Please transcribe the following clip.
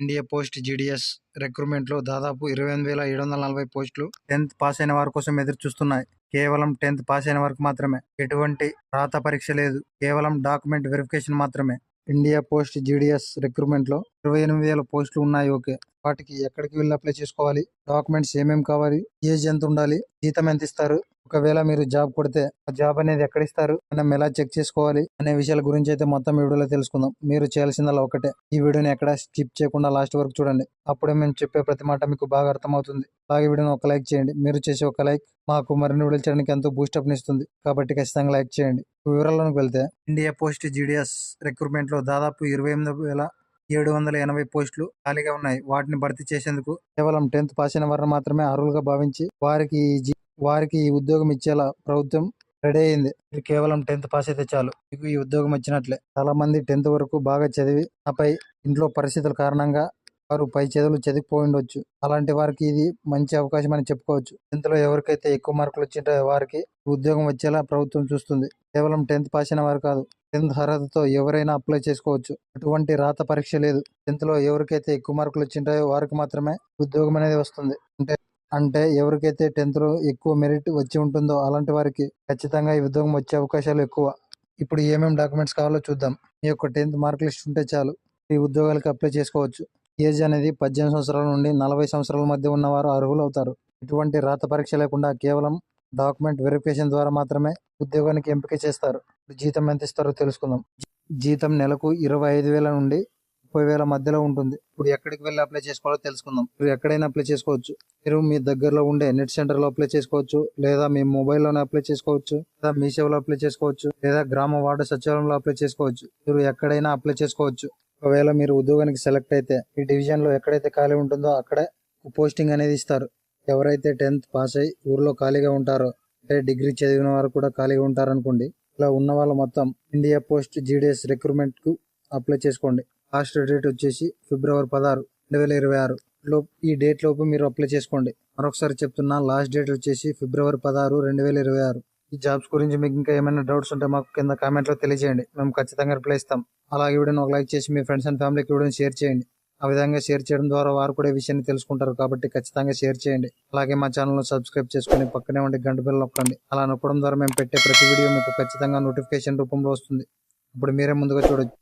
India post GDS రిక్రూట్మెంట్లో దాదాపు ఇరవై ఎనిమిది వేల ఏడు వందల నలభై పోస్టులు టెన్త్ పాస్ అయిన వారి కోసం ఎదురు చూస్తున్నాయి కేవలం టెన్త్ పాస్ అయిన వరకు మాత్రమే. ఎటువంటి రాత పరీక్ష లేదు. కేవలం డాక్యుమెంట్ వెరిఫికేషన్ మాత్రమే. ఇండియా పోస్ట్ జీడీఎస్ రిక్రూట్మెంట్లో ఇరవై ఎనిమిది వేల పోస్టులు ఉన్నాయి. ఓకే. వాటికి ఎక్కడికి వెళ్ళి అప్లై చేసుకోవాలి? డాక్యుమెంట్స్ ఏమేమి కావాలి? ఏజ్ ఎంత ఉండాలి? జీతం ఎంత ఇస్తారు? ఒకవేళ మీరు జాబ్ కొడితే ఆ జాబ్ అనేది ఎక్కడ ఇస్తారు మనం ఎలా చెక్ చేసుకోవాలి? అనే విషయాల గురించి అయితే మొత్తం ఈ వీడియోలో తెలుసుకుందాం. మీరు చేయాల్సిందల్లా ఒకటే. ఈ వీడియోని ఎక్కడ స్కిప్ చేయకుండా లాస్ట్ వరకు చూడండి. అప్పుడే మేము చెప్పే ప్రతి మాట మీకు బాగా అర్థమవుతుంది. అలాగే వీడియోని ఒక లైక్ చేయండి. మీరు చేసే ఒక లైక్ మాకు మరిన్ని వీడియోలు చేయడానికి ఎంతో బూస్టప్ ఇస్తుంది. కాబట్టి ఖచ్చితంగా లైక్ చేయండి. వివరాల్లోకి వెళ్తే ఇండియా పోస్ట్ జీడిఎస్ రిక్రూట్మెంట్లో దాదాపు ఇరవై ఎనిమిది వేల ఏడు వందల ఎనభై పోస్టులు ఖాళీగా ఉన్నాయి. వాటిని భర్తీ చేసేందుకు కేవలం టెన్త్ పాస్ అయిన వారిని మాత్రమే అర్హులుగా భావించి వారికి ఈ వారికి ఈ ఉద్యోగం ఇచ్చేలా ప్రభుత్వం రెడీ అయింది మీరు కేవలం టెన్త్ పాస్ అయితే చాలు. మీకు ఈ ఉద్యోగం వచ్చినట్లే. చాలా మంది టెన్త్ వరకు బాగా చదివి ఆపై ఇంట్లో పరిస్థితుల కారణంగా వారు పై చదువులు చదివిపోయి ఉండొచ్చు. అలాంటి వారికి ఇది మంచి అవకాశం అని చెప్పుకోవచ్చు. టెన్త్లో ఎవరికైతే ఎక్కువ మార్కులు వచ్చింటో వారికి ఉద్యోగం వచ్చేలా ప్రభుత్వం చూస్తుంది. కేవలం టెన్త్ పాస్ అయిన వారు కాదు టెన్త్ అర్హతతో ఎవరైనా అప్లై చేసుకోవచ్చు. ఎటువంటి రాత పరీక్ష లేదు. టెన్త్లో ఎవరికైతే ఎక్కువ మార్కులు వచ్చింటాయో వారికి మాత్రమే ఉద్యోగం అనేది వస్తుంది. అంటే అంటే ఎవరికైతే టెన్త్లో ఎక్కువ మెరిట్ వచ్చి ఉంటుందో అలాంటి వారికి ఖచ్చితంగా ఈ ఉద్యోగం వచ్చే అవకాశాలు ఎక్కువ. ఇప్పుడు ఏమేమి డాక్యుమెంట్స్ కావాలో చూద్దాం. మీ యొక్క టెన్త్ మార్క్ లిస్ట్ ఉంటే చాలు. ఈ ఉద్యోగాలకు అప్లై చేసుకోవచ్చు. ఏజ్ అనేది పద్దెనిమిది సంవత్సరాల నుండి నలభై సంవత్సరాల మధ్య ఉన్నవారు అర్హులు అవుతారు. ఎటువంటి రాత పరీక్ష లేకుండా కేవలం డాక్యుమెంట్ వెరిఫికేషన్ ద్వారా మాత్రమే ఉద్యోగానికి ఎంపిక చేస్తారు. జీతం ఎంత ఇస్తారో తెలుసుకుందాం. జీతం నెలకు ఇరవై ఐదు వేల నుండి ముప్పై వేల మధ్యలో ఉంటుంది. ఇప్పుడు ఎక్కడికి వెళ్ళి అప్లై చేసుకోవాలో తెలుసుకుందాం. మీరు ఎక్కడైనా అప్లై చేసుకోవచ్చు. మీరు మీ దగ్గరలో ఉండే నెట్ సెంటర్లో అప్లై చేసుకోవచ్చు. లేదా మీ మొబైల్లోనే అప్లై చేసుకోవచ్చు. లేదా మీ సేవలో అప్లై చేసుకోవచ్చు. లేదా గ్రామ వార్డు సచివాలయంలో అప్లై చేసుకోవచ్చు. మీరు ఎక్కడైనా అప్లై చేసుకోవచ్చు. ఒకవేళ మీరు ఉద్యోగానికి సెలెక్ట్ అయితే ఈ డివిజన్లో ఎక్కడైతే ఖాళీ ఉంటుందో అక్కడే పోస్టింగ్ అనేది ఇస్తారు. ఎవరైతే టెన్త్ పాస్ అయ్యి ఊర్లో ఖాళీగా ఉంటారో అంటే డిగ్రీ చదివిన వారు కూడా ఖాళీగా ఉంటారనుకోండి. ఇలా ఉన్న వాళ్ళు మొత్తం ఇండియా పోస్ట్ జీడిఎస్ రిక్రూట్మెంట్కు అప్లై చేసుకోండి. లాస్ట్ డేట్ వచ్చేసి ఫిబ్రవరి పదహారు రెండు వేల ఇరవై ఆరు. లోపు ఈ డేట్ లోపు మీరు అప్లై చేసుకోండి. మరొకసారి చెప్తున్నా లాస్ట్ డేట్ వచ్చేసి ఫిబ్రవరి పదహారు రెండు వేల ఇరవై ఆరు. ఈ జాబ్స్ గురించి మీకు ఇంకా ఏమైనా డౌట్స్ ఉంటే మాకు కింద కామెంట్లో తెలియజేయండి. మేము ఖచ్చితంగా రిప్లై ఇస్తాం. అలాగే వీడియోని ఒక లైక్ చేసి మీ ఫ్రెండ్స్ అండ్ ఫ్యామిలీకి వీడియోని షేర్ చేయండి. ఆ విధంగా షేర్ చేయడం ద్వారా వారు కూడా ఈ విషయాన్ని తెలుసుకుంటారు కాబట్టి ఖచ్చితంగా షేర్ చేయండి. అలాగే మా ఛానల్ను సబ్స్క్రైబ్ చేసుకుని పక్కనే ఉండి గంట బిల్ నొక్కండి. అలా నొక్కడం ద్వారా మేము పెట్టే ప్రతి వీడియో మీకు ఖచ్చితంగా నోటిఫికేషన్ రూపంలో వస్తుంది. ఇప్పుడు మీరే ముందుగా చూడొచ్చు.